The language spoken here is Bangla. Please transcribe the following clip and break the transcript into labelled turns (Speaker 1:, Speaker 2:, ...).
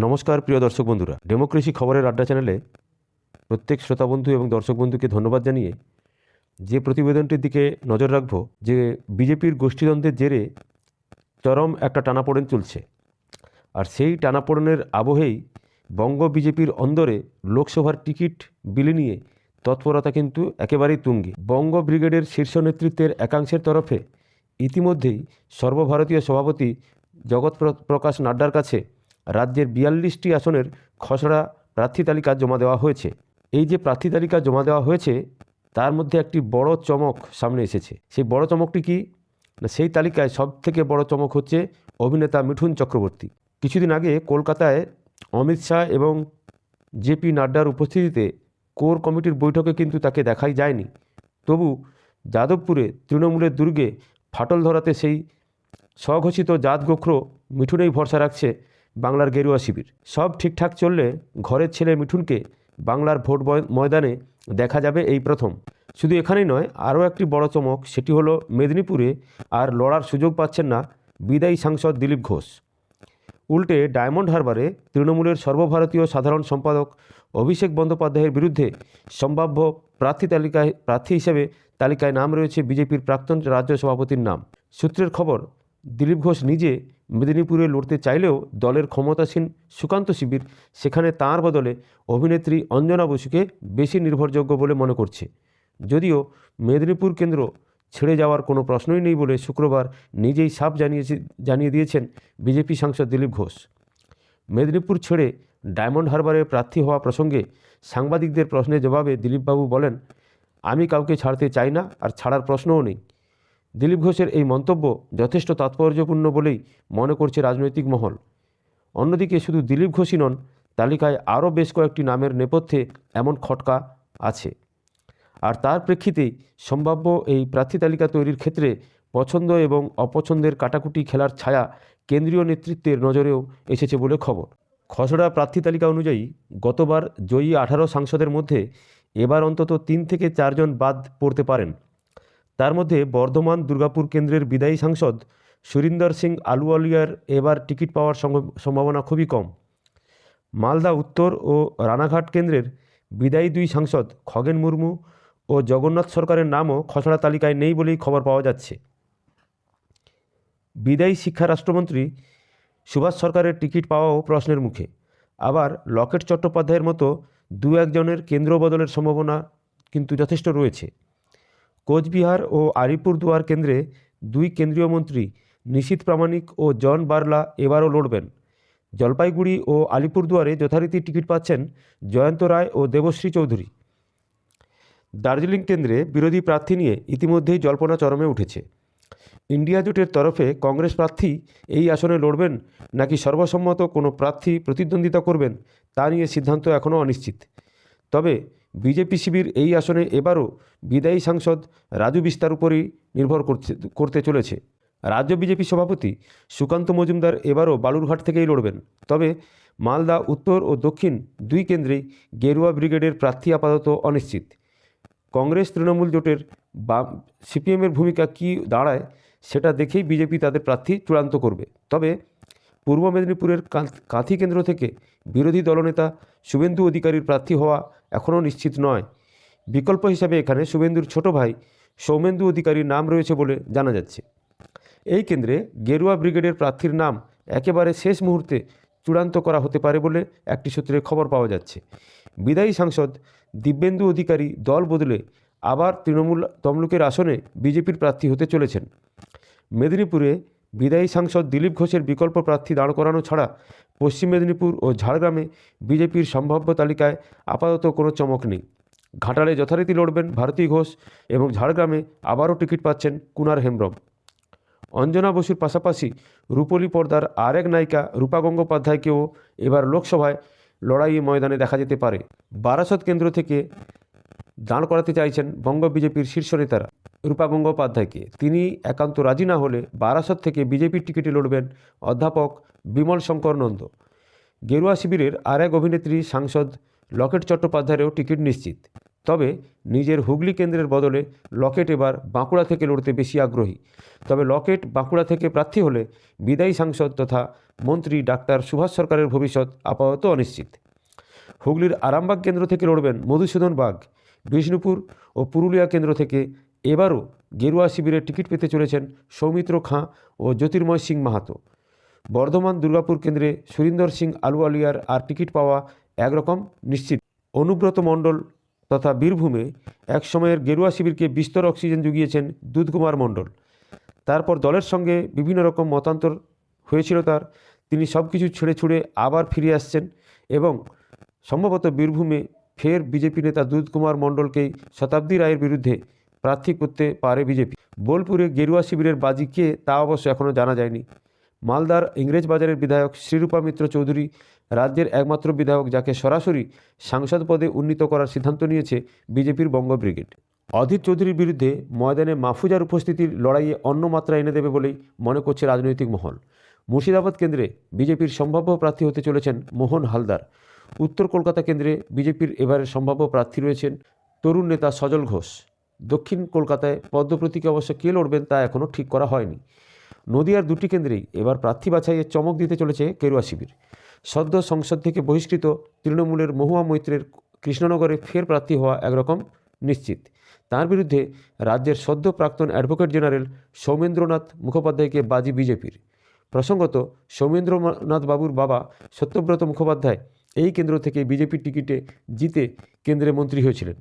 Speaker 1: নমস্কার, প্রিয় দর্শক বন্ধুরা। ডেমোক্রেসি খবরের আড্ডা চ্যানেলে প্রত্যেক শ্রোতা বন্ধু এবং দর্শক বন্ধুকে ধন্যবাদ জানিয়ে যে প্রতিবেদনটির দিকে নজর রাখব, যে বিজেপির গোষ্ঠীদ্বন্দ্বের জেরে চরম একটা টানাপোড়েন চলছে। আর সেই টানাপোড়েনের আবহেই বঙ্গ বিজেপির অন্দরে লোকসভার টিকিট, বিলি নিয়ে তৎপরতা কিন্তু একেবারেই তুঙ্গে। বঙ্গ ব্রিগেডের শীর্ষ নেতৃত্বের একাংশের তরফে ইতিমধ্যেই সর্বভারতীয় সভাপতি জগৎ প্রকাশ নাড্ডার কাছে রাজ্যের বিয়াল্লিশটি আসনের খসড়া প্রার্থী তালিকা জমা দেওয়া হয়েছে। এই যে প্রার্থী তালিকা জমা দেওয়া হয়েছে, তার মধ্যে একটি বড় চমক সামনে এসেছে। সেই বড় চমকটি কি? না, সেই তালিকায় সব থেকে বড় চমক হচ্ছে অভিনেতা মিঠুন চক্রবর্তী। কিছুদিন আগে কলকাতায় অমিত শাহ এবং জেপি নাড্ডার উপস্থিতিতে কোর কমিটির বৈঠকে কিন্তু তাকে দেখাই যায়নি। তবু যাদবপুরে তৃণমূলের দুর্গে ফাটল ধরাতে সেই স্বঘোষিত জাত গোখরো মিঠুনেই ভরসা রাখছে বাংলার গেরুয়া শিবির। সব ঠিকঠাক চললে ঘরের ছেলে মিঠুনকে বাংলার ভোট ময়দানে দেখা যাবে এই প্রথম। শুধু এখানেই নয়, আরও একটি বড় চমক, সেটি হলো মেদিনীপুরে আর লড়ার সুযোগ পাচ্ছেন না বিদায়ী সাংসদ দিলীপ ঘোষ। উল্টে ডায়মন্ড হারবারে তৃণমূলের সর্বভারতীয় সাধারণ সম্পাদক অভিষেক বন্দ্যোপাধ্যায়ের বিরুদ্ধে সম্ভাব্য প্রার্থী তালিকায় প্রার্থী হিসেবে তালিকায় নাম রয়েছে বিজেপির প্রাক্তন রাজ্য সভাপতির নাম। সূত্রের খবর, দিলীপ ঘোষ নিজে মেদিনীপুরে লড়তে চাইলেও দলের ক্ষমতাসীন সুকান্ত শিবির সেখানে তাঁর বদলে অভিনেত্রী অঞ্জনা বসুকে বেশি নির্ভরযোগ্য বলে মনে করছে। যদিও মেদিনীপুর কেন্দ্র ছেড়ে যাওয়ার কোনো প্রশ্নই নেই বলে শুক্রবার নিজেই সাফ জানিয়েছে, জানিয়ে দিয়েছেন বিজেপি সাংসদ দিলীপ ঘোষ। মেদিনীপুর ছেড়ে ডায়মন্ড হারবারে প্রার্থী হওয়া প্রসঙ্গে সাংবাদিকদের প্রশ্নের জবাবে দিলীপবাবু বলেন, আমি কাউকে ছাড়তে চাই না আর ছাড়ার প্রশ্নও নেই। দিলীপ ঘোষের এই মন্তব্য যথেষ্ট তাৎপর্যপূর্ণ বলেই মনে করছে রাজনৈতিক মহল। অন্যদিকে শুধু দিলীপ ঘোষই নন, তালিকায় আরও বেশ কয়েকটি নামের নেপথ্যে এমন খটকা আছে। আর তার প্রেক্ষিতেই সম্ভাব্য এই প্রার্থী তালিকা তৈরির ক্ষেত্রে পছন্দ এবং অপছন্দের কাটাকুটি খেলার ছায়া কেন্দ্রীয় নেতৃত্বের নজরেও এসেছে বলে খবর। খসড়া প্রার্থী তালিকা অনুযায়ী গতবার জয়ী আঠারো সাংসদের মধ্যে এবার অন্তত তিন থেকে চারজন বাদ পড়তে পারেন। তার মধ্যে বর্ধমান দুর্গাপুর কেন্দ্রের বিদায়ী সাংসদ সুরিন্দর সিং আলুওয়ালিয়ার এবার টিকিট পাওয়ার সম্ভাবনা খুবই কম। মালদা, উত্তর ও রানাঘাট কেন্দ্রের বিদায়ী দুই সাংসদ খগেন মুর্মু ও জগন্নাথ সরকারের নামও খসড়া তালিকায় নেই বলেই খবর পাওয়া যাচ্ছে। বিদায়ী শিক্ষা রাষ্ট্রমন্ত্রী সুভাষ সরকারের টিকিট পাওয়াও প্রশ্নের মুখে। আবার লকেট চট্টোপাধ্যায়ের মতো দু একজনের কেন্দ্র বদলের সম্ভাবনা কিন্তু যথেষ্ট রয়েছে। কোচবিহার ও আলিপুরদুয়ার কেন্দ্রে দুই কেন্দ্রীয় মন্ত্রী নিশীত প্রামাণিক ও জন বার্লা এবারও লড়বেন। জলপাইগুড়ি ও আলিপুরদুয়ারে যথারীতি টিকিট পাচ্ছেন জয়ন্ত রায় ও দেবশ্রী চৌধুরী। দার্জিলিং কেন্দ্রে বিরোধী প্রার্থী নিয়ে ইতিমধ্যেই জল্পনা চরমে উঠেছে। ইন্ডিয়া জোটের তরফে কংগ্রেস প্রার্থী এই আসনে লড়বেন নাকি সর্বসম্মত কোনো প্রার্থী প্রতিদ্বন্দ্বিতা করবেন তা নিয়ে সিদ্ধান্ত এখনও অনিশ্চিত। তবে বিজেপি শিবির এই আসনে এবারও বিদায়ী সাংসদ রাজু বিস্তার উপরই নির্ভর করছে, করতে চলেছে। রাজ্য বিজেপি সভাপতি সুকান্ত মজুমদার এবারও বালুরঘাট থেকেই লড়বেন। তবে মালদা, উত্তর ও দক্ষিণ দুই কেন্দ্রেই গেরুয়া ব্রিগেডের প্রার্থী আপাতত অনিশ্চিত। কংগ্রেস তৃণমূল জোটের বা, সিপিএমের ভূমিকা কী দাঁড়ায় সেটা দেখেই বিজেপি তাদের প্রার্থী চূড়ান্ত করবে। তবে পূর্ব মেদিনীপুরের কাঁথি কেন্দ্র থেকে বিরোধী দলনেতা শুভেন্দু অধিকারীর প্রার্থী হওয়া এখনও নিশ্চিত নয়। বিকল্প হিসাবে এখানে শুভেন্দুর ছোট ভাই সৌমেন্দু অধিকারীর নাম রয়েছে বলে জানা যাচ্ছে। এই কেন্দ্রে গেরুয়া ব্রিগেডের প্রার্থীর নাম একেবারে শেষ মুহূর্তে চূড়ান্ত করা হতে পারে বলে একটি সূত্রে খবর পাওয়া যাচ্ছে। বিদায়ী সাংসদ দিব্যেন্দু অধিকারী দল বদলে আবার তৃণমূল তমলুকের আসনে বিজেপির প্রার্থী হতে চলেছেন। মেদিনীপুরে বিদায়ী সাংসদ দিলীপ ঘোষের বিকল্প প্রার্থী দাঁড় করানো ছাড়া পশ্চিম মেদিনীপুর ও ঝাড়গ্রামে বিজেপির সম্ভাব্য তালিকায় আপাতত কোনো চমক নেই। ঘাটালে যথারীতি লড়বেন ভারতী ঘোষ এবং ঝাড়গ্রামে আবারও টিকিট পাচ্ছেন কুনার হেমব্রম। অঞ্জনা বসুর পাশাপাশি রূপলী পর্দার আরেক নায়িকা রূপা গঙ্গোপাধ্যায়কেও এবার লোকসভায় লড়াইয়ে ময়দানে দেখা যেতে পারে। বারাসত কেন্দ্র থেকে দাঁড় করাতে চাইছেন বঙ্গ বিজেপির শীর্ষ নেতারা। রূপা গঙ্গোপাধ্যায়কে তিনি একান্ত রাজি না হলে বারাসত থেকে বিজেপির টিকিটে লড়বেন অধ্যাপক বিমল শঙ্কর নন্দ। গেরুয়া শিবিরের আরেক অভিনেত্রী সাংসদ লকেট চট্টোপাধ্যায়েরও টিকিট নিশ্চিত। তবে নিজের হুগলি কেন্দ্রের বদলে লকেট এবার বাঁকুড়া থেকে লড়তে বেশি আগ্রহী। তবে লকেট বাঁকুড়া থেকে প্রার্থী হলে বিদায়ী সাংসদ তথা মন্ত্রী ডাক্তার সুভাষ সরকারের ভবিষ্যৎ আপাতত অনিশ্চিত। হুগলির আরামবাগ কেন্দ্র থেকে লড়বেন মধুসূদন বাগ। বিষ্ণুপুর ও পুরুলিয়া কেন্দ্র থেকে এবারও গেরুয়া শিবিরে টিকিট পেতে চলেছেন সৌমিত্র খাঁ ও জ্যোতির্ময় সিং মাহাতো। বর্ধমান দুর্গাপুর কেন্দ্রে সুরিন্দর সিং আলুয়ালিয়ার আর টিকিট পাওয়া একরকম নিশ্চিত। অনুব্রত মণ্ডল তথা বীরভূমে এক সময়ের গেরুয়া শিবিরকে বিস্তর অক্সিজেন জুগিয়েছেন দুধকুমার মণ্ডল। তারপর দলের সঙ্গে বিভিন্ন রকম মতান্তর হয়েছিল তার। তিনি সব কিছু ছেড়ে ছুড়ে আবার ফিরে আসছেন এবং সম্ভবত বীরভূমে ফের বিজেপি নেতা দুধকুমার মণ্ডলকেই শতাব্দী রায়ের বিরুদ্ধে প্রার্থী করতে পারে বিজেপি। বোলপুরে গেরুয়া শিবিরের বাজি কে তা অবশ্য এখনও জানা যায়নি। মালদার ইংরেজ বাজারের বিধায়ক শ্রীরূপা মিত্র চৌধুরী রাজ্যের একমাত্র বিধায়ক যাকে সরাসরি সাংসদ পদে উন্নীত করার সিদ্ধান্ত নিয়েছে বিজেপির বঙ্গ ব্রিগেড। অধীর চৌধুরীর বিরুদ্ধে ময়দানে মাহফুজার উপস্থিতির লড়াইয়ে অন্য মাত্রা এনে দেবে বলেই মনে করছে রাজনৈতিক মহল। মুর্শিদাবাদ কেন্দ্রে বিজেপির সম্ভাব্য প্রার্থী হতে চলেছেন মোহন হালদার। উত্তর কলকাতা কেন্দ্রে বিজেপির এবারের সম্ভাব্য প্রার্থী রয়েছেন তরুণ নেতা সজল ঘোষ। দক্ষিণ কলকাতায় পদ্মপ্রতীকে অবশ্য কে লড়বেন তা এখনও ঠিক করা হয়নি। নদিয়ার দুটি কেন্দ্রেই এবার প্রার্থী বাছাইয়ে চমক দিতে চলেছে কেরুয়া শিবির। সদ্য সংসদ থেকে বহিষ্কৃত তৃণমূলের মহুয়া মৈত্রের কৃষ্ণনগরে ফের প্রার্থী হওয়া একরকম নিশ্চিত। তার বিরুদ্ধে রাজ্যের সদ্য প্রাক্তন অ্যাডভোকেট জেনারেল সৌমেন্দ্রনাথ মুখোপাধ্যায়কে বাজি বিজেপির। প্রসঙ্গত সৌমেন্দ্রনাথ বাবুর বাবা সত্যব্রত মুখোপাধ্যায় এই কেন্দ্র থেকে বিজেপির টিকিটে জিতে কেন্দ্রে মন্ত্রী হয়েছিলেন।